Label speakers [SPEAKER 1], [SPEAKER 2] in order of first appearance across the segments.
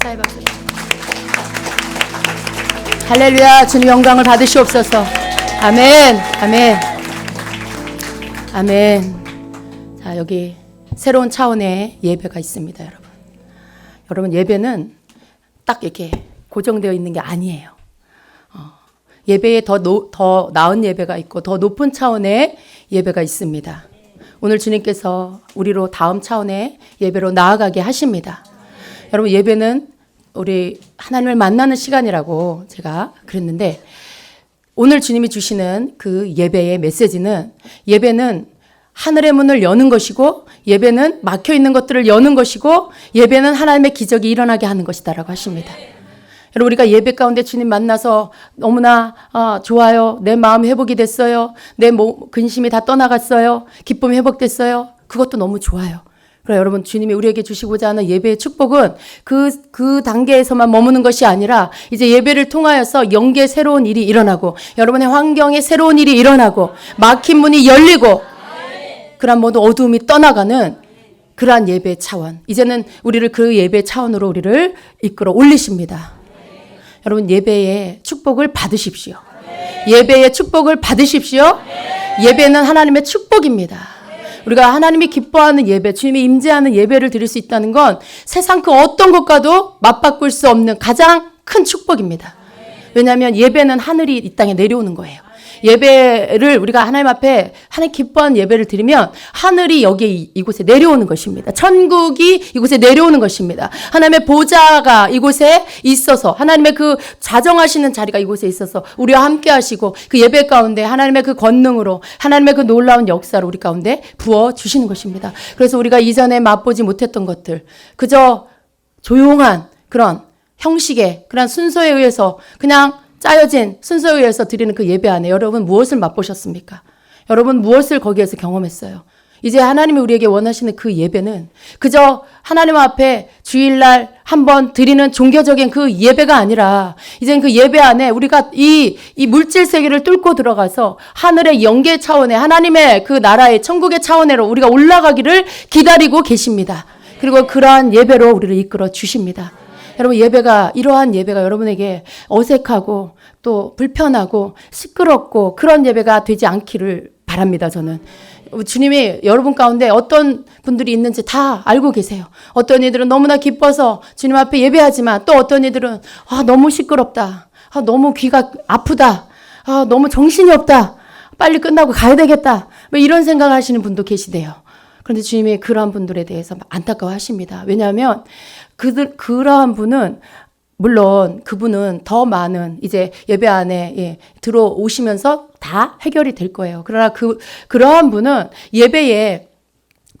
[SPEAKER 1] 감사의 박수. 할렐루야 주님 영광을 받으시옵소서. 아멘. 아멘. 아멘. 자, 여기 새로운 차원의 예배가 있습니다, 여러분. 여러분 예배는 딱 이렇게 고정되어 있는 게 아니에요. 어, 예배에 더, 노, 더 나은 예배가 있고 더 높은 차원의 예배가 있습니다. 오늘 주님께서 우리로 다음 차원의 예배로 나아가게 하십니다. 여러분 예배는 우리 하나님을 만나는 시간이라고 제가 그랬는데 오늘 주님이 주시는 그 예배의 메시지는 예배는 하늘의 문을 여는 것이고 예배는 막혀 있는 것들을 여는 것이고 예배는 하나님의 기적이 일어나게 하는 것이다라고 하십니다. 여러분 우리가 예배 가운데 주님 만나서 너무나 아, 좋아요. 내 마음 회복이 됐어요. 내 모, 근심이 다 떠나갔어요. 기쁨이 회복됐어요. 그것도 너무 좋아요. 그래 여러분 주님이 우리에게 주시고자 하는 예배의 축복은 그, 그 단계에서만 머무는 것이 아니라 이제 예배를 통하여서 영계 새로운 일이 일어나고 여러분의 환경에 새로운 일이 일어나고 막힌 문이 열리고 그런 모든 어두움이 떠나가는 그러한 예배 차원. 이제는 우리를 그 예배 차원으로 우리를 이끌어 올리십니다. 여러분 예배의 축복을 받으십시오. 예배의 축복을 받으십시오. 예배는 하나님의 축복입니다. 우리가 하나님이 기뻐하는 예배, 주님이 임재하는 예배를 드릴 수 있다는 건 세상 그 어떤 것과도 맞바꿀 수 없는 가장 큰 축복입니다. 왜냐하면 예배는 하늘이 이 땅에 내려오는 거예요. 예배를 우리가 하나님 앞에 하나님 기뻐하는 예배를 드리면 하늘이 여기 이곳에 내려오는 것입니다. 천국이 이곳에 내려오는 것입니다. 하나님의 보좌가 이곳에 있어서 하나님의 그 자정하시는 자리가 이곳에 있어서 우리와 함께 하시고 그 예배 가운데 하나님의 그 권능으로 하나님의 그 놀라운 역사를 우리 가운데 부어 주시는 것입니다. 그래서 우리가 이전에 맛보지 못했던 것들 그저 조용한 그런 형식의 그런 순서에 의해서 그냥 짜여진 순서에 의해서 드리는 그 예배 안에 여러분 무엇을 맛보셨습니까? 여러분 무엇을 거기에서 경험했어요? 이제 하나님이 우리에게 원하시는 그 예배는 그저 하나님 앞에 주일날 한번 드리는 종교적인 그 예배가 아니라 이젠 그 예배 안에 우리가 이, 이 물질 세계를 뚫고 들어가서 하늘의 영계 차원에 하나님의 그 나라의 천국의 차원으로 우리가 올라가기를 기다리고 계십니다. 그리고 그러한 예배로 우리를 이끌어 주십니다. 여러분 예배가 이러한 예배가 여러분에게 어색하고 또 불편하고 시끄럽고 그런 예배가 되지 않기를 바랍니다. 저는 주님이 여러분 가운데 어떤 분들이 있는지 다 알고 계세요. 어떤 이들은 너무나 기뻐서 주님 앞에 예배하지만 또 어떤 이들은 아 너무 시끄럽다. 아 너무 귀가 아프다. 아 너무 정신이 없다. 빨리 끝나고 가야 되겠다. 뭐 이런 생각 하시는 분도 계시대요. 그런데 주님이 그러한 분들에 대해서 안타까워 하십니다. 왜냐하면 그들 그러한 분은 물론 그분은 더 많은 이제 예배 안에 예, 들어오시면서 다 해결이 될 거예요. 그러나 그 그러한 분은 예배에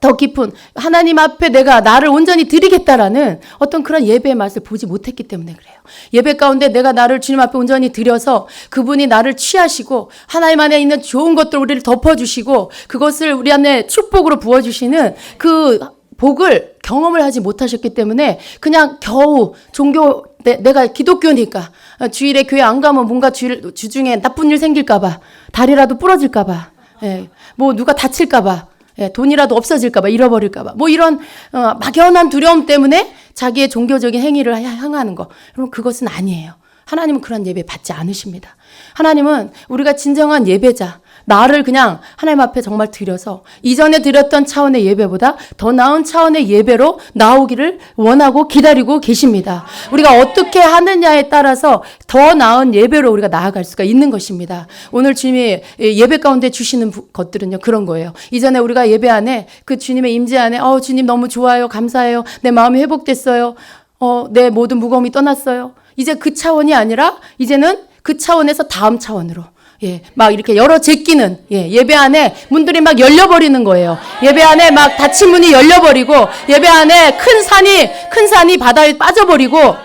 [SPEAKER 1] 더 깊은 하나님 앞에 내가 나를 온전히 드리겠다라는 어떤 그런 예배의 맛을 보지 못했기 때문에 그래요. 예배 가운데 내가 나를 주님 앞에 온전히 드려서 그분이 나를 취하시고 하나님 안에 있는 좋은 것들 우리를 덮어주시고 그것을 우리 안에 축복으로 부어주시는 그 복을 경험을 하지 못하셨기 때문에 그냥 겨우 종교 내, 가 기독교니까 주일에 교회 안 가면 뭔가 주, 주중에 나쁜 일 생길까봐 다리라도 부러질까봐 예, 뭐 누가 다칠까봐 예, 돈이라도 없어질까봐 잃어버릴까봐 뭐 이런 어, 막연한 두려움 때문에 자기의 종교적인 행위를 향하는 거 여러분 그것은 아니에요. 하나님은 그런 예배 받지 않으십니다. 하나님은 우리가 진정한 예배자 나를 그냥 하나님 앞에 정말 드려서 이전에 드렸던 차원의 예배보다 더 나은 차원의 예배로 나오기를 원하고 기다리고 계십니다. 우리가 어떻게 하느냐에 따라서 더 나은 예배로 우리가 나아갈 수가 있는 것입니다. 오늘 주님이 예배 가운데 주시는 것들은요 그런 거예요. 이전에 우리가 예배 안에 그 주님의 임재 안에 어 주님 너무 좋아요 감사해요 내 마음이 회복됐어요 어내 모든 무거움이 떠났어요. 이제 그 차원이 아니라 이제는 그 차원에서 다음 차원으로 예, 막 이렇게 열어 제끼는 예, 예배 안에 문들이 막 열려버리는 거예요. 예배 안에 막 닫힌 문이 열려버리고 예배 안에 큰 산이 큰 산이 바다에 빠져버리고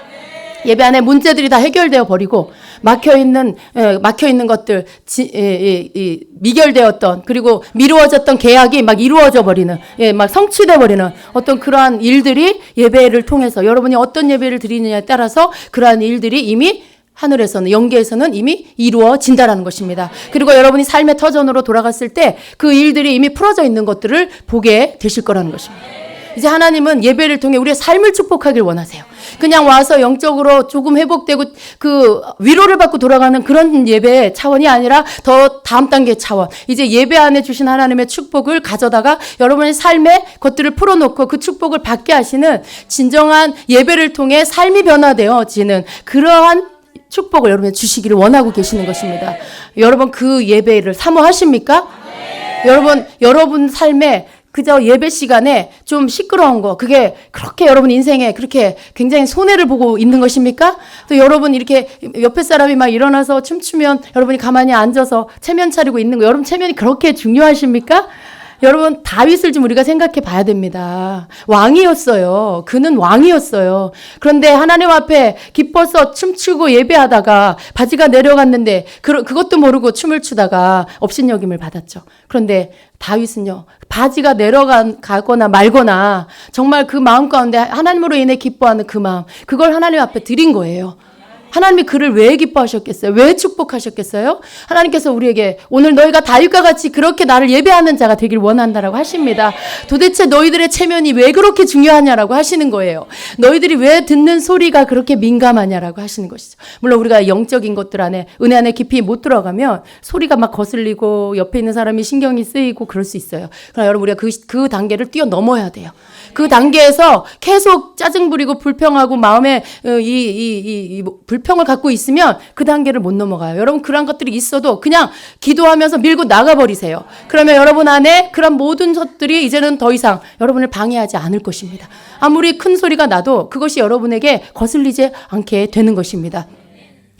[SPEAKER 1] 예배 안에 문제들이 다 해결되어 버리고 막혀 있는 예, 막혀 있는 것들 지, 예, 예, 예, 미결되었던 그리고 미루어졌던 계약이 막 이루어져 버리는 예, 막 성취돼 버리는 어떤 그러한 일들이 예배를 통해서 여러분이 어떤 예배를 드리느냐에 따라서 그러한 일들이 이미 하늘에서는 영계에서는 이미 이루어진다라는 것입니다. 그리고 여러분이 삶의 터전으로 돌아갔을 때 그 일들이 이미 풀어져 있는 것들을 보게 되실 거라는 것입니다. 이제 하나님은 예배를 통해 우리의 삶을 축복하길 원하세요. 그냥 와서 영적으로 조금 회복되고 그 위로를 받고 돌아가는 그런 예배 차원이 아니라 더 다음 단계 차원. 이제 예배 안에 주신 하나님의 축복을 가져다가 여러분의 삶의 것들을 풀어놓고 그 축복을 받게 하시는 진정한 예배를 통해 삶이 변화되어지는 그러한 축복을 여러분 주시기를 원하고 계시는 것입니다. 여러분 그 예배를 사모하십니까? 여러분 여러분 삶에 그저 예배 시간에 좀 시끄러운 거 그게 그렇게 여러분 인생에 그렇게 굉장히 손해를 보고 있는 것입니까? 또 여러분 이렇게 옆에 사람이 막 일어나서 춤추면 여러분이 가만히 앉아서 체면 차리고 있는 거 여러분 체면이 그렇게 중요하십니까? 여러분 다윗을 좀 우리가 생각해 봐야 됩니다. 왕이었어요. 그는 왕이었어요. 그런데 하나님 앞에 기뻐서 춤추고 예배하다가 바지가 내려갔는데 그, 그것도 모르고 춤을 추다가 업신여김을 받았죠. 그런데 다윗은요 바지가 내려가거나 말거나 정말 그 마음 가운데 하나님으로 인해 기뻐하는 그 마음 그걸 하나님 앞에 드린 거예요. 하나님이 그를 왜 기뻐하셨겠어요? 왜 축복하셨겠어요? 하나님께서 우리에게 오늘 너희가 다윗과 같이 그렇게 나를 예배하는 자가 되길 원한다라고 하십니다. 도대체 너희들의 체면이 왜 그렇게 중요하냐라고 하시는 거예요. 너희들이 왜 듣는 소리가 그렇게 민감하냐라고 하시는 것이죠. 물론 우리가 영적인 것들 안에 은혜 안에 깊이 못 들어가면 소리가 막 거슬리고 옆에 있는 사람이 신경이 쓰이고 그럴 수 있어요. 그러나 여러분 우리가 그, 그 단계를 뛰어넘어야 돼요. 그 단계에서 계속 짜증 부리고 불평하고 마음에 어, 이, 이, 이, 이 불평을 갖고 있으면 그 단계를 못 넘어가요. 여러분 그런 것들이 있어도 그냥 기도하면서 밀고 나가버리세요. 그러면 여러분 안에 그런 모든 것들이 이제는 더 이상 여러분을 방해하지 않을 것입니다. 아무리 큰 소리가 나도 그것이 여러분에게 거슬리지 않게 되는 것입니다.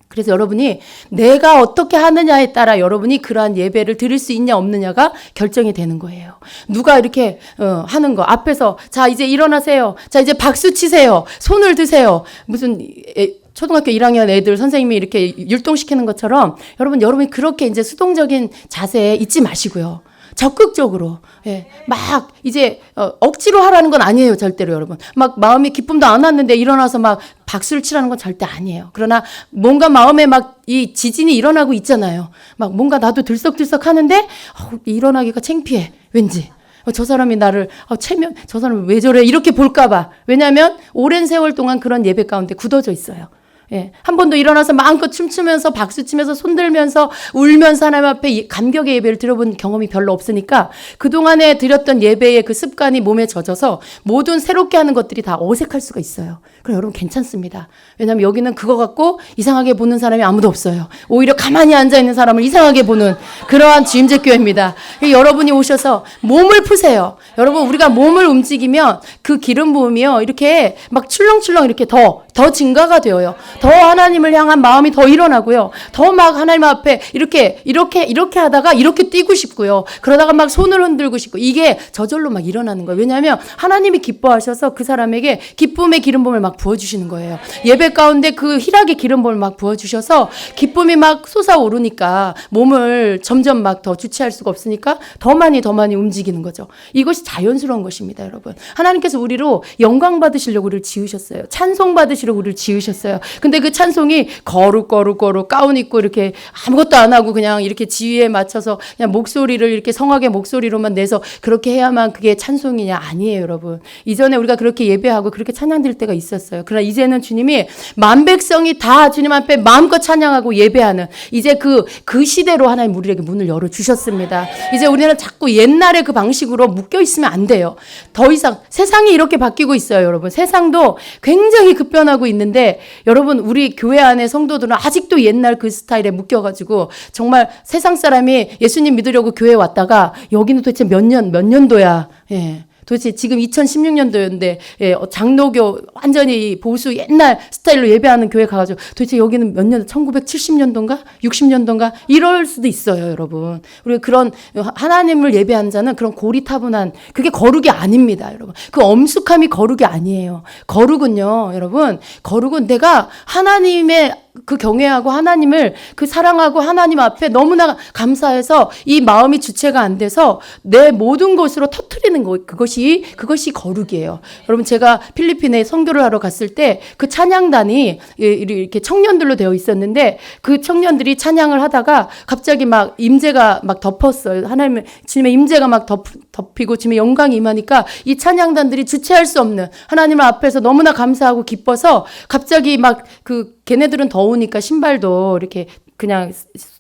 [SPEAKER 1] 그래서 여러분이 내가 어떻게 하느냐에 따라 여러분이 그러한 예배를 드릴 수 있냐 없느냐가 결정이 되는 거예요. 누가 이렇게 어, 하는 거 앞에서 자 이제 일어나세요. 자 이제 박수 치세요. 손을 드세요. 무슨 에, 초등학교 1학년 애들 선생님이 이렇게 율동시키는 것처럼 여러분 여러분이 그렇게 이제 수동적인 자세에 있지 마시고요. 적극적으로 예, 막 이제 어, 억지로 하라는 건 아니에요 절대로 여러분. 막 마음이 기쁨도 안 왔는데 일어나서 막 박수를 치라는 건 절대 아니에요. 그러나 뭔가 마음에 막 이 지진이 일어나고 있잖아요. 막 뭔가 나도 들썩들썩 하는데 어, 일어나기가 창피해 왠지. 어, 저 사람이 나를 어, 체면 저 사람 왜 저래 이렇게 볼까봐. 왜냐하면 오랜 세월 동안 그런 예배 가운데 굳어져 있어요. 예, 한 번도 일어나서 마음껏 춤추면서 박수치면서 손들면서 울면서 하나님 앞에 감격의 예배를 드려본 경험이 별로 없으니까 그동안에 드렸던 예배의 그 습관이 몸에 젖어서 모든 새롭게 하는 것들이 다 어색할 수가 있어요. 그럼 여러분 괜찮습니다. 왜냐하면 여기는 그거 갖고 이상하게 보는 사람이 아무도 없어요. 오히려 가만히 앉아 있는 사람을 이상하게 보는 그러한 주임제 교회입니다. 여러분이 오셔서 몸을 푸세요. 여러분 우리가 몸을 움직이면 그 기름 부음이요 이렇게 막 출렁출렁 이렇게 더 더 증가가 되어요. 더 하나님을 향한 마음이 더 일어나고요. 더 막 하나님 앞에 이렇게 이렇게 이렇게 하다가 이렇게 뛰고 싶고요. 그러다가 막 손을 흔들고 싶고 이게 저절로 막 일어나는 거예요. 왜냐하면 하나님이 기뻐하셔서 그 사람에게 기쁨의 기름 부음을 막 부어주시는 거예요. 예배 가운데 그 희락의 기름 부음을 막 부어주셔서 기쁨이 막 솟아오르니까 몸을 점점 막 더 주체할 수가 없으니까 더 많이 더 많이 움직이는 거죠. 이것이 자연스러운 것입니다, 여러분. 하나님께서 우리로 영광 받으시려고 우리를 지으셨어요. 찬송 받으시 려고 우리를 지으셨어요. 근데 그 찬송이 거룩 거룩 거룩 가운 입고 이렇게 아무것도 안 하고 그냥 이렇게 지위에 맞춰서 그냥 목소리를 이렇게 성악의 목소리로만 내서 그렇게 해야만 그게 찬송이냐 아니에요, 여러분. 이전에 우리가 그렇게 예배하고 그렇게 찬양될 때가 있었어요. 그러나 이제는 주님이 만 백성이 다 주님 앞에 마음껏 찬양하고 예배하는 이제 그그 시대로 하나님 우리에게 문을 열어 주셨습니다. 이제 우리는 자꾸 옛날의 그 방식으로 묶여 있으면 안 돼요. 더 이상 세상이 이렇게 바뀌고 있어요, 여러분. 세상도 굉장히 급변하고 있는데 여러분 우리 교회 안에 성도들은 아직도 옛날 그 스타일에 묶여가지고 정말 세상 사람이 예수님 믿으려고 교회 왔다가 여기는 도대체 몇 년, 몇 년도야. 예. 도대체 지금 2016년도였는데 예, 어, 장로교 완전히 보수 옛날 스타일로 예배하는 교회 가가지고 도대체 여기는 몇 년, 1970년도인가, 60년도인가 이럴 수도 있어요, 여러분. 우리 그런 하나님을 예배하는 자는 그런 고리타분한 그게 거룩이 아닙니다, 여러분. 그 엄숙함이 거룩이 아니에요. 거룩은요, 여러분, 거룩은 내가 하나님의 그 경외하고 하나님을 그 사랑하고 하나님 앞에 너무나 감사해서 이 마음이 주체가 안 돼서 내 모든 것으로 터트리는 거 그것이 그것이 거룩이에요. 여러분 제가 필리핀에 선교를 하러 갔을 때 그 찬양단이 이렇게 청년들로 되어 있었는데 그 청년들이 찬양을 하다가 갑자기 막 임재가 막 덮었어요. 하나님의 주님의 임재가 막 덮, 덮이고 주님의 영광이 임하니까 이 찬양단들이 주체할 수 없는 하나님 앞에서 너무나 감사하고 기뻐서 갑자기 막그 걔네들은 더우니까 신발도 이렇게 그냥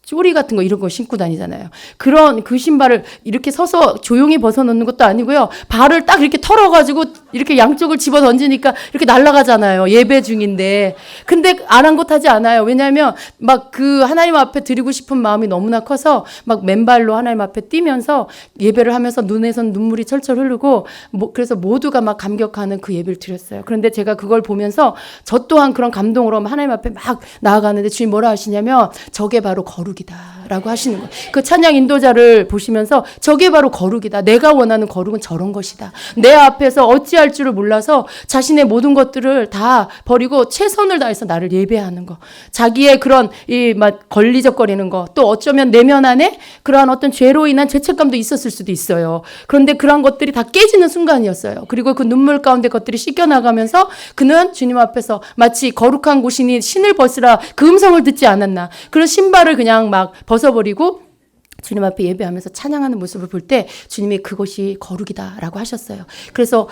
[SPEAKER 1] 쪼리 같은 거 이런 거 신고 다니잖아요. 그런 그 신발을 이렇게 서서 조용히 벗어놓는 것도 아니고요. 발을 딱 이렇게 털어가지고 이렇게 양쪽을 집어 던지니까 이렇게 날아가잖아요. 예배 중인데. 근데 아랑곳하지 않아요. 왜냐하면 막 그 하나님 앞에 드리고 싶은 마음이 너무나 커서 막 맨발로 하나님 앞에 뛰면서 예배를 하면서 눈에선 눈물이 철철 흐르고 뭐 그래서 모두가 막 감격하는 그 예배를 드렸어요. 그런데 제가 그걸 보면서 저 또한 그런 감동으로 하나님 앞에 막 나아가는데 주님 뭐라 하시냐면 저게 바로 거룩 이다라고 하시는 거예요. 그 찬양 인도자를 보시면서 저게 바로 거룩이다. 내가 원하는 거룩은 저런 것이다. 내 앞에서 어찌할 줄을 몰라서 자신의 모든 것들을 다 버리고 최선을 다해서 나를 예배하는 거. 자기의 그런 이 막 걸리적거리는 거. 또 어쩌면 내면 안에 그러한 어떤 죄로 인한 죄책감도 있었을 수도 있어요. 그런데 그런 것들이 다 깨지는 순간이었어요. 그리고 그 눈물 가운데 것들이 씻겨 나가면서 그는 주님 앞에서 마치 거룩한 곳이니 신을 벗으라 그 음성을 듣지 않았나. 그런 신발을 그냥 막 벗어버리고 주님 앞에 예배하면서 찬양하는 모습을 볼 때 주님이 그것이 거룩이다라고 하셨어요. 그래서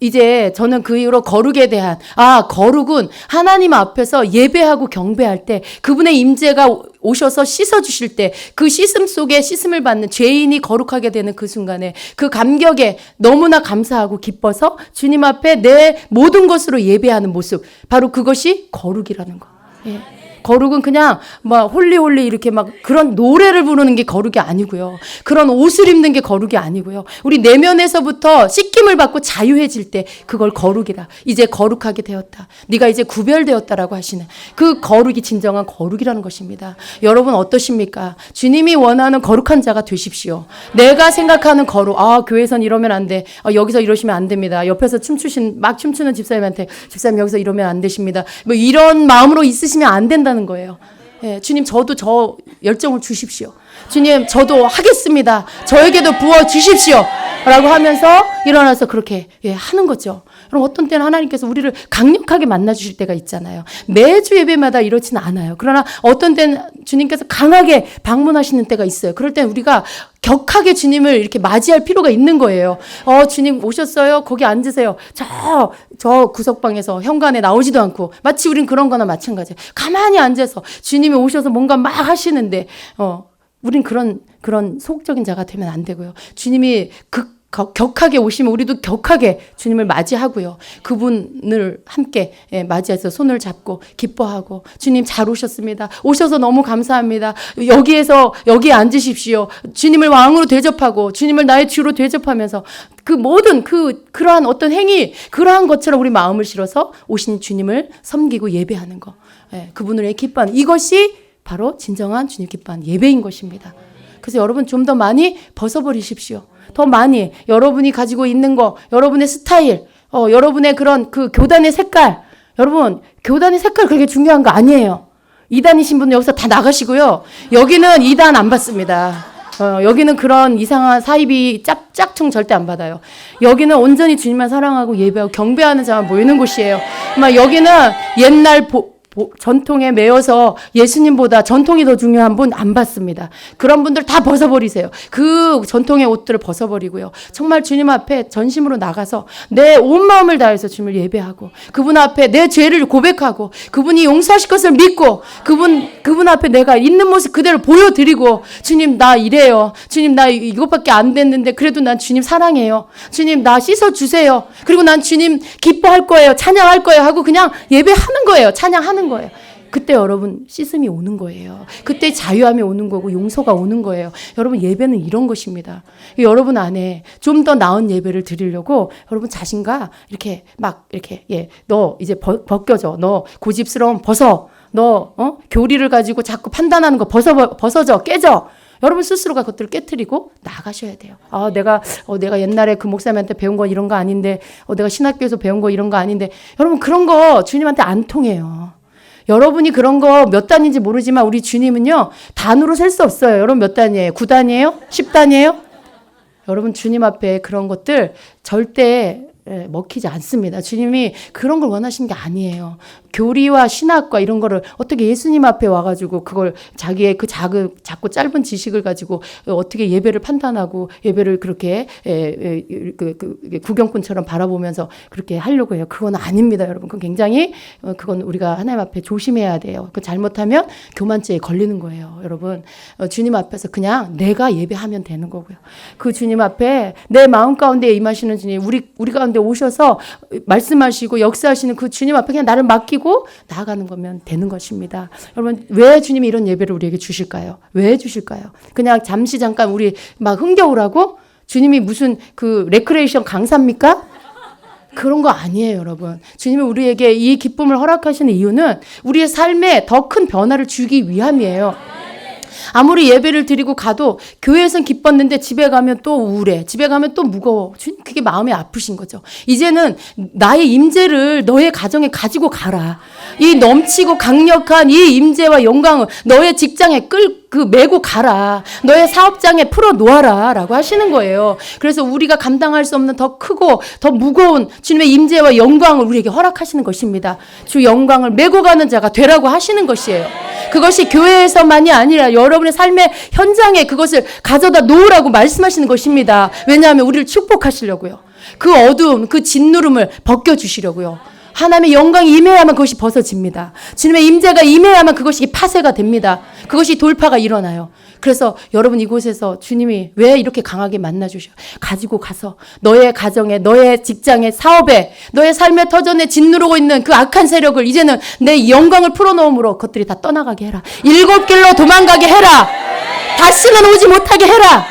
[SPEAKER 1] 이제 저는 그 이후로 거룩에 대한 아 거룩은 하나님 앞에서 예배하고 경배할 때 그분의 임재가 오셔서 씻어 주실 때 그 씻음 속에 씻음을 받는 죄인이 거룩하게 되는 그 순간에 그 감격에 너무나 감사하고 기뻐서 주님 앞에 내 모든 것으로 예배하는 모습 바로 그것이 거룩이라는 거. 예. 거룩은 그냥 막 홀리홀리 이렇게 막 그런 노래를 부르는 게 거룩이 아니고요. 그런 옷을 입는 게 거룩이 아니고요. 우리 내면에서부터 씻김을 받고 자유해질 때 그걸 거룩이다. 이제 거룩하게 되었다. 네가 이제 구별되었다라고 하시는 그 거룩이 진정한 거룩이라는 것입니다. 여러분 어떠십니까? 주님이 원하는 거룩한 자가 되십시오. 내가 생각하는 거룩. 아, 교회선 이러면 안 돼. 아, 여기서 이러시면 안 됩니다. 옆에서 춤추신 막 춤추는 집사님한테 집사님 여기서 이러면 안 되십니다. 뭐 이런 마음으로 있으시면 안 된다 는 거예요. 예, 주님 저도 저 열정을 주십시오. 주님 저도 하겠습니다. 저에게도 부어 주십시오. 라고 하면서 일어나서 그렇게 예, 하는 거죠. 그럼 어떤 때는 하나님께서 우리를 강력하게 만나 주실 때가 있잖아요. 매주 예배마다 이렇지는 않아요. 그러나 어떤 때는 주님께서 강하게 방문하시는 때가 있어요. 그럴 땐 우리가 격하게 주님을 이렇게 맞이할 필요가 있는 거예요. 어, 주님 오셨어요? 거기 앉으세요. 저, 저 구석방에서 현관에 나오지도 않고 마치 우린 그런 거나 마찬가지예요. 가만히 앉아서 주님이 오셔서 뭔가 막 하시는데, 어, 우린 그런, 그런 소극적인 자가 되면 안 되고요. 주님이 극, 격하게 오시면 우리도 격하게 주님을 맞이하고요. 그분을 함께 예, 맞이해서 손을 잡고 기뻐하고 주님 잘 오셨습니다. 오셔서 너무 감사합니다. 여기에서 여기에 앉으십시오. 주님을 왕으로 대접하고 주님을 나의 주로 대접하면서 그 모든 그 그러한 어떤 행위 그러한 것처럼 우리 마음을 실어서 오신 주님을 섬기고 예배하는 거. 예, 그분을 기뻐하는 이것이 바로 진정한 주님 기뻐하는 예배인 것입니다. 그래서 여러분 좀 더 많이 벗어버리십시오. 더 많이 여러분이 가지고 있는 거, 여러분의 스타일, 어, 여러분의 그런 그 교단의 색깔. 여러분, 교단의 색깔 그렇게 중요한 거 아니에요. 이단이신 분은 여기서 다 나가시고요. 여기는 이단 안 받습니다. 어, 여기는 그런 이상한 사이비 짝, 짝퉁 절대 안 받아요. 여기는 온전히 주님만 사랑하고 예배하고 경배하는 자만 모이는 곳이에요. 막 여기는 옛날 보, 전통에 매여서 예수님보다 전통이 더 중요한 분 안 받습니다. 그런 분들 다 벗어버리세요. 그 전통의 옷들을 벗어버리고요. 정말 주님 앞에 전심으로 나가서 내 온 마음을 다해서 주님을 예배하고 그분 앞에 내 죄를 고백하고 그분이 용서하실 것을 믿고 그분 그분 앞에 내가 있는 모습 그대로 보여드리고 주님 나 이래요. 주님 나 이것밖에 안 됐는데 그래도 난 주님 사랑해요. 주님 나 씻어 주세요. 그리고 난 주님 기뻐할 거예요. 찬양할 거예요 하고 그냥 예배하는 거예요. 찬양하는 하는 거예요. 그때 여러분 씻음이 오는 거예요. 그때 자유함이 오는 거고 용서가 오는 거예요. 여러분 예배는 이런 것입니다. 여러분 안에 좀 더 나은 예배를 드리려고 여러분 자신과 이렇게 막 이렇게 예, 너 이제 벗, 벗겨져. 너 고집스러움 벗어. 너 어? 교리를 가지고 자꾸 판단하는 거 벗어 벗어져 깨져. 여러분 스스로가 그것들을 깨뜨리고 나가셔야 돼요. 아, 내가, 어, 내가 옛날에 그 목사님한테 배운 거 이런 거 아닌데, 어, 내가 신학교에서 배운 거 이런 거 아닌데, 여러분 그런 거 주님한테 안 통해요. 여러분이 그런 거 몇 단인지 모르지만 우리 주님은요, 단으로 셀 수 없어요. 여러분 몇 단이에요? 9단이에요? 10단이에요? 여러분 주님 앞에 그런 것들 절대 예, 먹히지 않습니다. 주님이 그런 걸 원하시는 게 아니에요. 교리와 신학과 이런 거를 어떻게 예수님 앞에 와가지고 그걸 자기의 그 작은 작고 짧은 지식을 가지고 어떻게 예배를 판단하고 예배를 그렇게 에, 에, 그, 그 구경꾼처럼 바라보면서 그렇게 하려고 해요. 그건 아닙니다, 여러분. 그건 굉장히 어, 그건 우리가 하나님 앞에 조심해야 돼요. 그 잘못하면 교만죄에 걸리는 거예요, 여러분. 어, 주님 앞에서 그냥 내가 예배하면 되는 거고요. 그 주님 앞에 내 마음 가운데 임하시는 주님, 우리 우리 가운데 오셔서 말씀하시고 역사하시는 그 주님 앞에 그냥 나를 맡기고 나아가는 거면 되는 것입니다. 여러분 왜 주님이 이런 예배를 우리에게 주실까요? 왜 주실까요? 그냥 잠시 잠깐 우리 막 흥겨우라고 주님이 무슨 그 레크레이션 강사입니까? 그런 거 아니에요, 여러분. 주님이 우리에게 이 기쁨을 허락하시는 이유는 우리의 삶에 더 큰 변화를 주기 위함이에요. 아무리 예배를 드리고 가도 교회에선 기뻤는데 집에 가면 또 우울해. 집에 가면 또 무거워. 그게 마음이 아프신 거죠. 이제는 나의 임재를 너의 가정에 가지고 가라. 이 넘치고 강력한 이 임재와 영광을 너의 직장에 끌 그 메고 가라. 너의 사업장에 풀어 놓아라라고 하시는 거예요. 그래서 우리가 감당할 수 없는 더 크고 더 무거운 주님의 임재와 영광을 우리에게 허락하시는 것입니다. 주 영광을 메고 가는 자가 되라고 하시는 것이에요. 그것이 교회에서만이 아니라 여러분의 삶의 현장에 그것을 가져다 놓으라고 말씀하시는 것입니다. 왜냐하면 우리를 축복하시려고요. 그 어두움, 그 짓누름을 벗겨 주시려고요. 하나님의 영광이 임해야만 그것이 벗어집니다. 주님의 임재가 임해야만 그것이 파쇄가 됩니다. 그것이 돌파가 일어나요. 그래서 여러분 이곳에서 주님이 왜 이렇게 강하게 만나 주셔? 가지고 가서 너의 가정에, 너의 직장에, 사업에, 너의 삶의 터전에 짓누르고 있는 그 악한 세력을 이제는 내 영광을 풀어놓음으로 그것들이 다 떠나가게 해라. 일곱 길로 도망가게 해라. 다시는 오지 못하게 해라.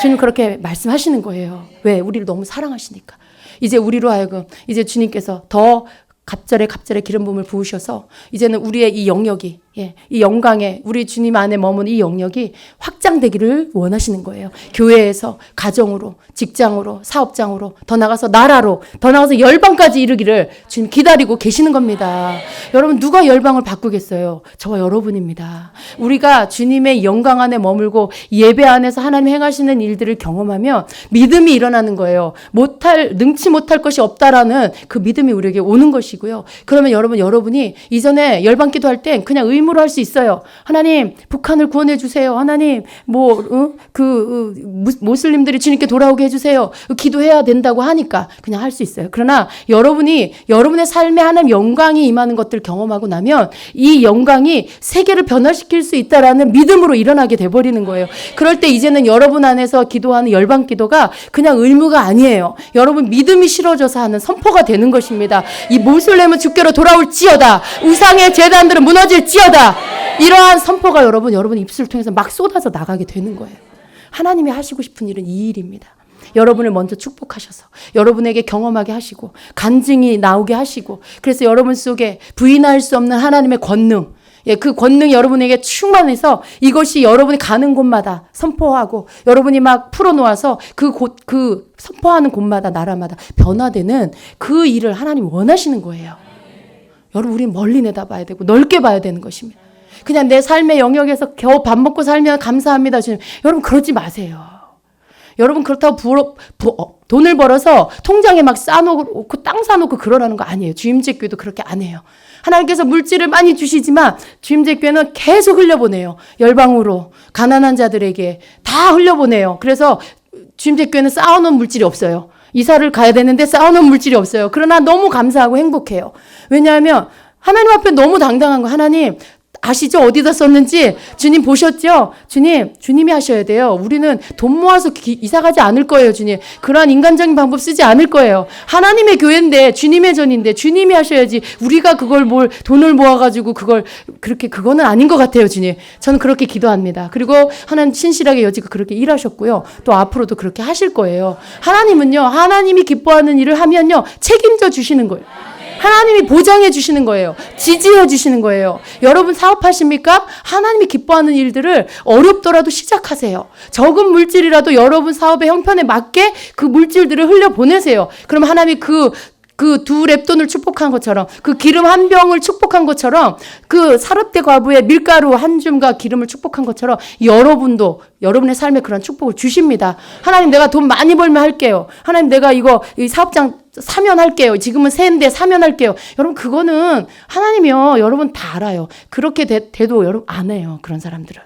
[SPEAKER 1] 주님 그렇게 말씀하시는 거예요. 왜? 우리를 너무 사랑하시니까. 이제 우리로 하여금 이제 주님께서 더 갑절에 갑절에 기름 부음을 부으셔서 이제는 우리의 이 영역이 예, 이 영광에 우리 주님 안에 머문 이 영역이 확장되기를 원하시는 거예요. 교회에서 가정으로, 직장으로, 사업장으로, 더 나가서 나라로, 더 나가서 열방까지 이르기를 주님 기다리고 계시는 겁니다. 여러분 누가 열방을 바꾸겠어요? 저와 여러분입니다. 우리가 주님의 영광 안에 머물고 예배 안에서 하나님 행하시는 일들을 경험하면 믿음이 일어나는 거예요. 못할 능치 못할 것이 없다라는 그 믿음이 우리에게 오는 것이고요. 그러면 여러분 여러분이 이전에 열방 기도할 땐 그냥 의무 의무로 할수 있어요. 하나님, 북한을 구원해 주세요. 하나님, 뭐, 어? 그, 어, 모슬림들이 주님께 돌아오게 해주세요. 기도해야 된다고 하니까 그냥 할 수 있어요. 그러나 여러분이 여러분의 삶에 하나님 영광이 임하는 것들 경험하고 나면 이 영광이 세계를 변화시킬 수 있다라는 믿음으로 일어나게 돼버리는 거예요. 그럴 때 이제는 여러분 안에서 기도하는 열방 기도가 그냥 의무가 아니에요. 여러분 믿음이 실어져서 하는 선포가 되는 것입니다. 이 모슬렘은 주께로 돌아올지어다. 우상의 재단들은 무너질지어다. 이러한 선포가 여러분, 여러분 입술을 통해서 막 쏟아져 나가게 되는 거예요. 하나님이 하시고 싶은 일은 이 일입니다. 여러분을 먼저 축복하셔서 여러분에게 경험하게 하시고 간증이 나오게 하시고 그래서 여러분 속에 부인할 수 없는 하나님의 권능 예, 그 권능이 여러분에게 충만해서 이것이 여러분이 가는 곳마다 선포하고 여러분이 막 풀어놓아서 그 곳, 그 선포하는 곳마다 나라마다 변화되는 그 일을 하나님 원하시는 거예요. 여러분, 우리 멀리 내다봐야 되고 넓게 봐야 되는 것입니다. 그냥 내 삶의 영역에서 겨우 밥 먹고 살면 감사합니다. 주님. 여러분, 그러지 마세요. 여러분, 그렇다고 부, 부, 어, 돈을 벌어서 통장에 막 쌓아놓고, 땅 사놓고 그러라는 거 아니에요. 주임제교도 그렇게 안 해요. 하나님께서 물질을 많이 주시지만 주임제교는 계속 흘려보내요. 열방으로, 가난한 자들에게 다 흘려보내요. 그래서 주임제교는 쌓아놓은 물질이 없어요. 이사를 가야 되는데 쌓아놓은 물질이 없어요. 그러나 너무 감사하고 행복해요. 왜냐하면 하나님 앞에 너무 당당한 거 하나님 아시죠? 어디다 썼는지 주님 보셨죠? 주님, 주님이 하셔야 돼요. 우리는 돈 모아서 기, 이사 가지 않을 거예요, 주님. 그러한 인간적인 방법 쓰지 않을 거예요. 하나님의 교회인데, 주님의 전인데, 주님이 하셔야지. 우리가 그걸 뭘 돈을 모아 가지고 그걸 그렇게 그거는 아닌 것 같아요, 주님. 저는 그렇게 기도합니다. 그리고 하나님 신실하게 여지가 그렇게 일하셨고요. 또 앞으로도 그렇게 하실 거예요. 하나님은요, 하나님이 기뻐하는 일을 하면요, 책임져 주시는 거예요. 하나님이 보장해 주시는 거예요. 지지해 주시는 거예요. 여러분 사업하십니까? 하나님이 기뻐하는 일들을 어렵더라도 시작하세요. 적은 물질이라도 여러분 사업의 형편에 맞게 그 물질들을 흘려 보내세요. 그럼 하나님이 그 그두 랩돈을 축복한 것처럼 그 기름 한 병을 축복한 것처럼 그 사렙대 과부의 밀가루 한 줌과 기름을 축복한 것처럼 여러분도 여러분의 삶에 그런 축복을 주십니다. 하나님 내가 돈 많이 벌면 할게요. 하나님 내가 이거 이 사업장 사면 할게요. 지금은 세인데 사면 할게요. 여러분 그거는 하나님이요. 여러분 다 알아요. 그렇게 돼, 돼도 여러분 안 해요. 그런 사람들은.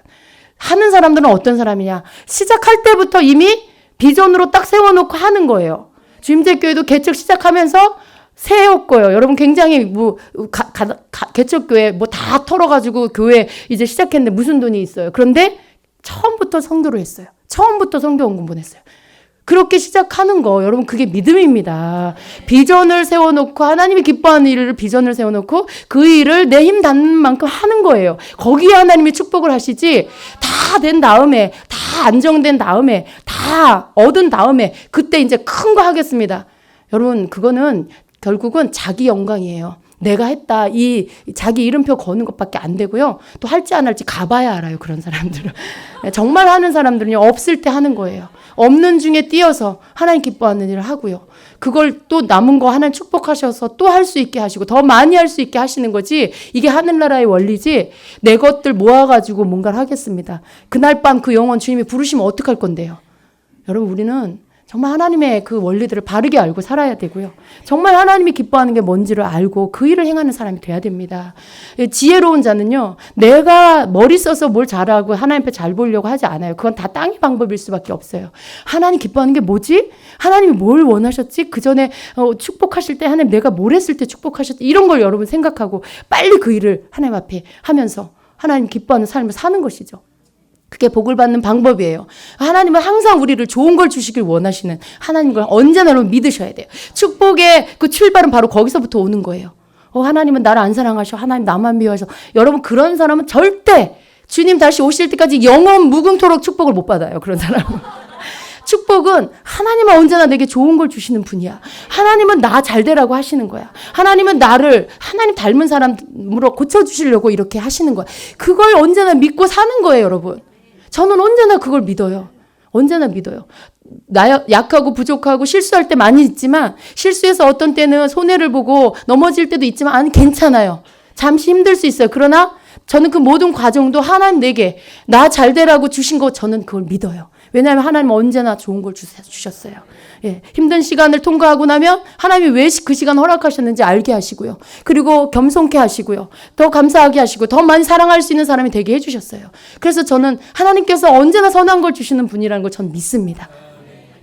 [SPEAKER 1] 하는 사람들은 어떤 사람이냐? 시작할 때부터 이미 비전으로 딱 세워놓고 하는 거예요. 주임제교회도 개척 시작하면서 세웠고요. 여러분 굉장히 뭐 가, 가, 가, 개척교회 뭐 다 털어가지고 교회 이제 시작했는데 무슨 돈이 있어요. 그런데 처음부터 성교를 했어요. 처음부터 성교 원금 보냈어요. 그렇게 시작하는 거 여러분 그게 믿음입니다. 비전을 세워놓고 하나님이 기뻐하는 일을 비전을 세워놓고 그 일을 내 힘 닿는 만큼 하는 거예요. 거기에 하나님이 축복을 하시지 다 된 다음에 다 안정된 다음에 다 얻은 다음에 그때 이제 큰 거 하겠습니다. 여러분 그거는 결국은 자기 영광이에요. 내가 했다. 이 자기 이름표 거는 것밖에 안 되고요. 또 할지 안 할지 가봐야 알아요. 그런 사람들은. 정말 하는 사람들은요. 없을 때 하는 거예요. 없는 중에 띄어서 하나님 기뻐하는 일을 하고요. 그걸 또 남은 거 하나님 축복하셔서 또 할 수 있게 하시고 더 많이 할 수 있게 하시는 거지. 이게 하늘나라의 원리지. 내 것들 모아가지고 뭔가를 하겠습니다. 그날 밤 그 영혼 주님이 부르시면 어떡할 건데요. 여러분 우리는 정말 하나님의 그 원리들을 바르게 알고 살아야 되고요. 정말 하나님이 기뻐하는 게 뭔지를 알고 그 일을 행하는 사람이 돼야 됩니다. 예, 지혜로운 자는요, 내가 머리 써서 뭘 잘하고 하나님 앞에 잘 보려고 하지 않아요. 그건 다 땅의 방법일 수밖에 없어요. 하나님 기뻐하는 게 뭐지? 하나님이 뭘 원하셨지? 그 전에 어, 축복하실 때 하나님 내가 뭘 했을 때 축복하셨지? 이런 걸 여러분 생각하고 빨리 그 일을 하나님 앞에 하면서 하나님 기뻐하는 삶을 사는 것이죠. 그게 복을 받는 방법이에요. 하나님은 항상 우리를 좋은 걸 주시길 원하시는 하나님을 언제나 믿으셔야 돼요. 축복의 그 출발은 바로 거기서부터 오는 거예요. 어, 하나님은 나를 안 사랑하셔. 하나님 나만 미워하셔. 여러분 그런 사람은 절대 주님 다시 오실 때까지 영원 무궁토록 축복을 못 받아요. 그런 사람은. 축복은 하나님은 언제나 내게 좋은 걸 주시는 분이야. 하나님은 나 잘 되라고 하시는 거야. 하나님은 나를 하나님 닮은 사람으로 고쳐주시려고 이렇게 하시는 거야. 그걸 언제나 믿고 사는 거예요, 여러분. 저는 언제나 그걸 믿어요. 언제나 믿어요. 나 약하고 부족하고 실수할 때 많이 있지만 실수해서 어떤 때는 손해를 보고 넘어질 때도 있지만 아니 괜찮아요. 잠시 힘들 수 있어요. 그러나 저는 그 모든 과정도 하나님 내게 나 잘 되라고 주신 거 저는 그걸 믿어요. 왜냐하면 하나님은 언제나 좋은 걸 주셨어요. 예, 힘든 시간을 통과하고 나면 하나님이 왜 그 시간 허락하셨는지 알게 하시고요. 그리고 겸손케 하시고요. 더 감사하게 하시고 더 많이 사랑할 수 있는 사람이 되게 해주셨어요. 그래서 저는 하나님께서 언제나 선한 걸 주시는 분이라는 걸 전 믿습니다.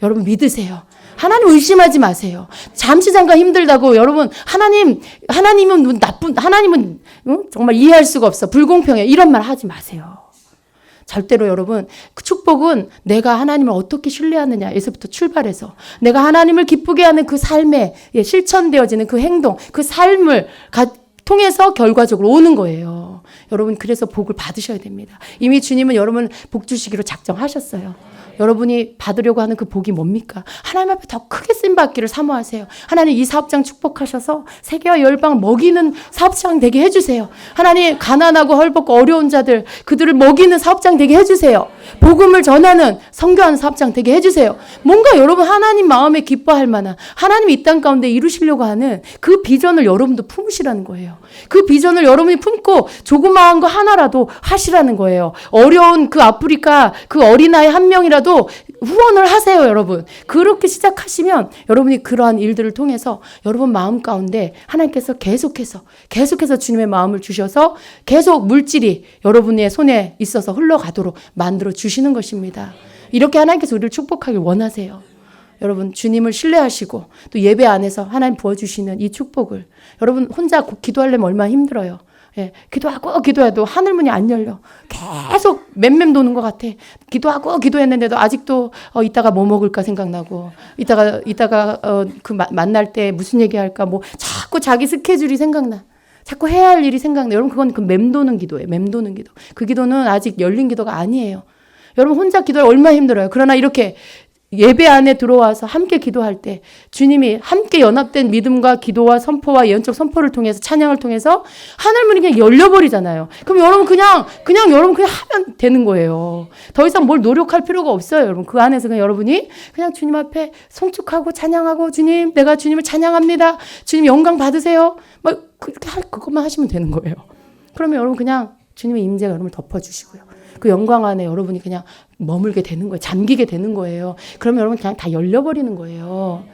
[SPEAKER 1] 여러분 믿으세요. 하나님 의심하지 마세요. 잠시 잠깐 힘들다고 여러분 하나님 하나님은 나쁜 하나님은 응? 정말 이해할 수가 없어 불공평해 이런 말 하지 마세요. 절대로 여러분 그 축복은 내가 하나님을 어떻게 신뢰하느냐 에서부터 출발해서 내가 하나님을 기쁘게 하는 그 삶에 예, 실천되어지는 그 행동 그 삶을 가, 통해서 결과적으로 오는 거예요. 여러분 그래서 복을 받으셔야 됩니다. 이미 주님은 여러분 복 주시기로 작정하셨어요. 여러분이 받으려고 하는 그 복이 뭡니까? 하나님 앞에 더 크게 쓰임 받기를 사모하세요. 하나님 이 사업장 축복하셔서 세계와 열방 먹이는 사업장 되게 해주세요. 하나님 가난하고 헐벗고 어려운 자들 그들을 먹이는 사업장 되게 해주세요. 복음을 전하는 성교하는 사업장 되게 해주세요. 뭔가 여러분 하나님 마음에 기뻐할 만한 하나님 이 땅 가운데 이루시려고 하는 그 비전을 여러분도 품으시라는 거예요. 그 비전을 여러분이 품고 조그마한 거 하나라도 하시라는 거예요. 어려운 그 아프리카 그 어린아이 한 명이라도 후원을 하세요, 여러분. 그렇게 시작하시면 여러분이 그러한 일들을 통해서 여러분 마음 가운데 하나님께서 계속해서 계속해서 주님의 마음을 주셔서 계속 물질이 여러분의 손에 있어서 흘러가도록 만들어 주시는 것입니다. 이렇게 하나님께서 우리를 축복하길 원하세요. 여러분 주님을 신뢰하시고 또 예배 안에서 하나님 부어주시는 이 축복을 여러분 혼자 기도하려면 얼마나 힘들어요. 예, 기도하고 기도해도 하늘 문이 안 열려. 계속 맴맴 도는 것 같아. 기도하고 기도했는데도 아직도 어, 이따가 뭐 먹을까 생각나고, 이따가 이따가 어, 그 마, 만날 때 무슨 얘기할까 뭐 자꾸 자기 스케줄이 생각나. 자꾸 해야 할 일이 생각나. 여러분 그건 그 맴도는 기도예요. 맴도는 기도. 그 기도는 아직 열린 기도가 아니에요. 여러분 혼자 기도할 얼마나 힘들어요. 그러나 이렇게 예배 안에 들어와서 함께 기도할 때 주님이 함께 연합된 믿음과 기도와 선포와 예언적 선포를 통해서 찬양을 통해서 하늘문이 그냥 열려버리잖아요. 그럼 여러분 그냥 그냥 여러분 그냥 하면 되는 거예요. 더 이상 뭘 노력할 필요가 없어요, 여러분. 그 안에서 그냥 여러분이 그냥 주님 앞에 송축하고 찬양하고 주님 내가 주님을 찬양합니다. 주님 영광 받으세요. 막 그렇게 할 그것만 하시면 되는 거예요. 그러면 여러분 그냥 주님의 임재가 여러분을 덮어주시고요. 그 영광 안에 여러분이 그냥 머물게 되는 거예요. 잠기게 되는 거예요. 그러면 여러분 그냥 다 열려버리는 거예요.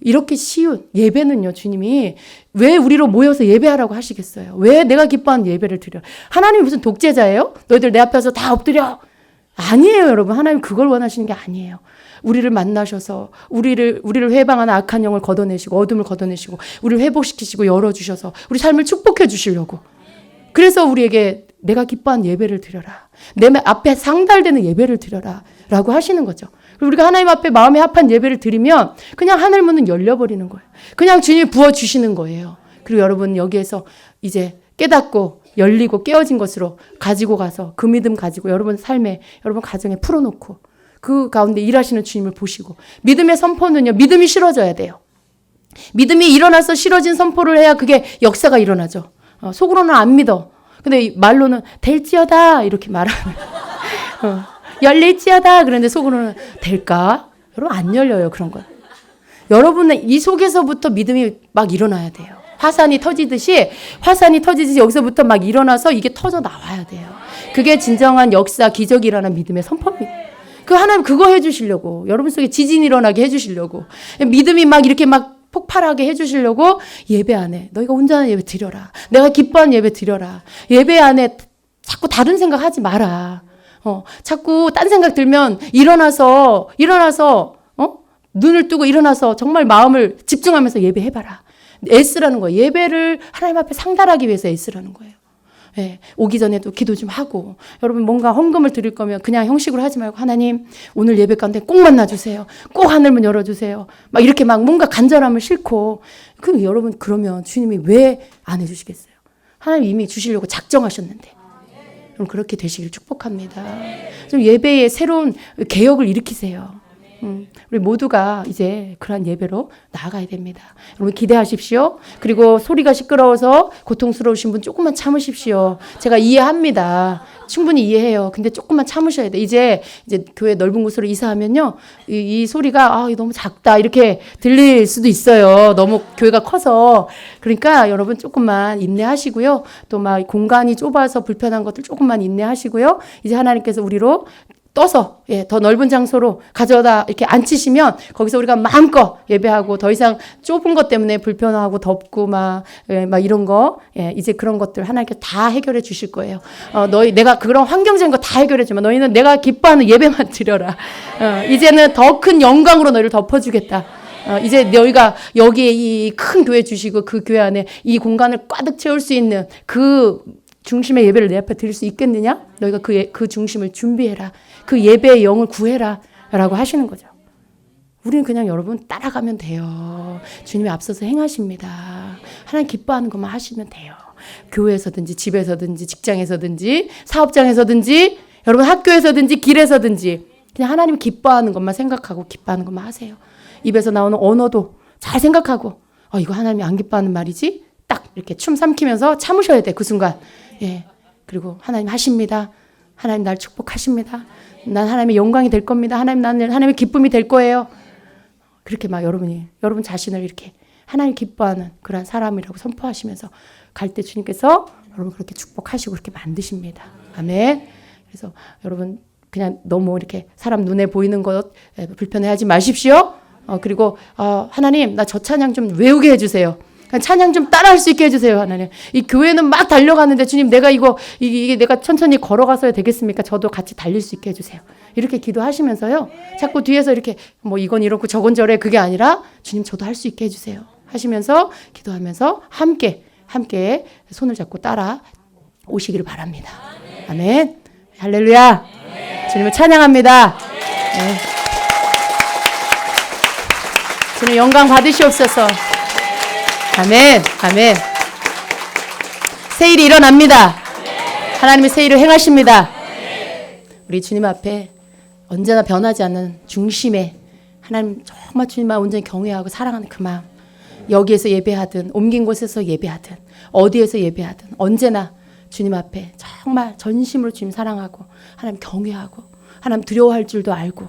[SPEAKER 1] 이렇게 쉬운 예배는요, 주님이 왜 우리로 모여서 예배하라고 하시겠어요? 왜 내가 기뻐하는 예배를 드려? 하나님이 무슨 독재자예요? 너희들 내 앞에서 다 엎드려. 아니에요, 여러분. 하나님 그걸 원하시는 게 아니에요. 우리를 만나셔서 우리를 우리를 회방하는 악한 영을 걷어내시고 어둠을 걷어내시고 우리를 회복시키시고 열어 주셔서 우리 삶을 축복해 주시려고. 그래서 우리에게 내가 기뻐한 예배를 드려라. 내 앞에 상달되는 예배를 드려라. 라고 하시는 거죠. 우리가 하나님 앞에 마음에 합한 예배를 드리면 그냥 하늘 문은 열려버리는 거예요. 그냥 주님이 부어주시는 거예요. 그리고 여러분 여기에서 이제 깨닫고 열리고 깨어진 것으로 가지고 가서 그 믿음 가지고 여러분 삶에 여러분 가정에 풀어놓고 그 가운데 일하시는 주님을 보시고 믿음의 선포는요 믿음이 실어져야 돼요. 믿음이 일어나서 실어진 선포를 해야 그게 역사가 일어나죠. 어, 속으로는 안 믿어. 근데 이 말로는 될지어다 이렇게 말하는. 어, 열릴지어다 그런데 속으로는 될까? 여러분 안 열려요 그런 건. 여러분은 이 속에서부터 믿음이 막 일어나야 돼요. 화산이 터지듯이 화산이 터지듯이 여기서부터 막 일어나서 이게 터져 나와야 돼요. 그게 진정한 역사 기적이 일어난 믿음의 선포입니다. 그 하나님 그거 해주시려고 여러분 속에 지진 일어나게 해주시려고 믿음이 막 이렇게 막 폭발하게 해주시려고 예배 안에 너희가 온전한 예배 드려라. 내가 기뻐하는 예배 드려라. 예배 안에 자꾸 다른 생각 하지 마라. 어, 자꾸 딴 생각 들면 일어나서 일어나서 어? 눈을 뜨고 일어나서 정말 마음을 집중하면서 예배해봐라. 애쓰라는 거예요. 예배를 하나님 앞에 상달하기 위해서 애쓰라는 거예요. 예, 오기 전에도 기도 좀 하고 여러분 뭔가 헌금을 드릴 거면 그냥 형식으로 하지 말고 하나님 오늘 예배 가운데 꼭 만나 주세요. 꼭 하늘문 열어 주세요. 막 이렇게 막 뭔가 간절함을 싣고 그 여러분 그러면 주님이 왜 안 해주시겠어요? 하나님 이미 주시려고 작정하셨는데. 그럼 그렇게 되시길 축복합니다. 좀 예배에 새로운 개혁을 일으키세요. 음, 우리 모두가 이제 그러한 예배로 나아가야 됩니다. 여러분 기대하십시오. 그리고 소리가 시끄러워서 고통스러우신 분 조금만 참으십시오. 제가 이해합니다. 충분히 이해해요. 근데 조금만 참으셔야 돼. 이제 이제 교회 넓은 곳으로 이사하면요, 이, 이 소리가 아 너무 작다 이렇게 들릴 수도 있어요. 너무 교회가 커서 그러니까 여러분 조금만 인내하시고요. 또 막 공간이 좁아서 불편한 것들 조금만 인내하시고요. 이제 하나님께서 우리로 떠서 예, 더 넓은 장소로 가져다 이렇게 앉히시면 거기서 우리가 마음껏 예배하고 더 이상 좁은 것 때문에 불편하고 덥고 막, 예, 막 이런 거 예, 이제 그런 것들 하나님께 다 해결해 주실 거예요. 어, 너희 내가 그런 환경적인 거 다 해결해 주면 너희는 내가 기뻐하는 예배만 드려라. 어, 이제는 더 큰 영광으로 너희를 덮어주겠다. 어, 이제 너희가 여기에 이 큰 교회 주시고 그 교회 안에 이 공간을 꽉득 채울 수 있는 그 중심의 예배를 내 앞에 드릴 수 있겠느냐? 너희가 그, 예, 그 중심을 준비해라. 그 예배의 영을 구해라. 라고 하시는 거죠. 우리는 그냥 여러분 따라가면 돼요. 주님이 앞서서 행하십니다. 하나님 기뻐하는 것만 하시면 돼요. 교회에서든지 집에서든지 직장에서든지 사업장에서든지 여러분 학교에서든지 길에서든지 그냥 하나님 기뻐하는 것만 생각하고 기뻐하는 것만 하세요. 입에서 나오는 언어도 잘 생각하고 어 이거 하나님이 안 기뻐하는 말이지? 딱 이렇게 춤 삼키면서 참으셔야 돼 그 순간. 예. 그리고 하나님 하십니다. 하나님 날 축복하십니다. 난 하나님의 영광이 될 겁니다. 하나님 나는 하나님의 기쁨이 될 거예요. 그렇게 막 여러분이 여러분 자신을 이렇게 하나님 기뻐하는 그런 사람이라고 선포하시면서 갈 때 주님께서 여러분 그렇게 축복하시고 그렇게 만드십니다. 아멘. 그래서 여러분 그냥 너무 이렇게 사람 눈에 보이는 것 예, 불편해하지 마십시오. 어, 그리고 어, 하나님 나 저 찬양 좀 외우게 해주세요. 찬양 좀 따라할 수 있게 해주세요, 하나님. 이 교회는 막 달려가는데 주님 내가 이거 이게 내가 천천히 걸어가서야 되겠습니까? 저도 같이 달릴 수 있게 해주세요. 이렇게 기도하시면서요. 자꾸 뒤에서 이렇게 뭐 이건 이렇고 저건 저래 그게 아니라 주님 저도 할 수 있게 해주세요. 하시면서 기도하면서 함께 함께 손을 잡고 따라 오시기를 바랍니다. 아멘. 할렐루야. 주님을 찬양합니다. 네. 주님 영광 받으시옵소서. 아멘. 아멘. 세일이 일어납니다. 하나님의 세일을 행하십니다. 우리 주님 앞에 언제나 변하지 않는 중심의 하나님 정말 주님만 온전히 경외하고 사랑하는 그 마음. 여기에서 예배하든 옮긴 곳에서 예배하든 어디에서 예배하든 언제나 주님 앞에 정말 전심으로 주님 사랑하고 하나님 경외하고 하나님 두려워할 줄도 알고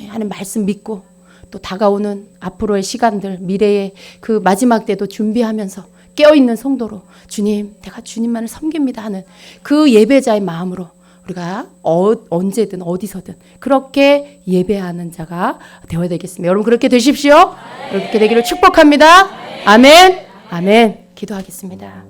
[SPEAKER 1] 예, 하나님 말씀 믿고 또 다가오는 앞으로의 시간들 미래의 그 마지막 때도 준비하면서 깨어 있는 성도로 주님 내가 주님만을 섬깁니다 하는 그 예배자의 마음으로 우리가 어, 언제든 어디서든 그렇게 예배하는 자가 되어야 되겠습니다. 여러분 그렇게 되십시오. 그렇게 되기를 축복합니다. 아멘. 아멘. 기도하겠습니다.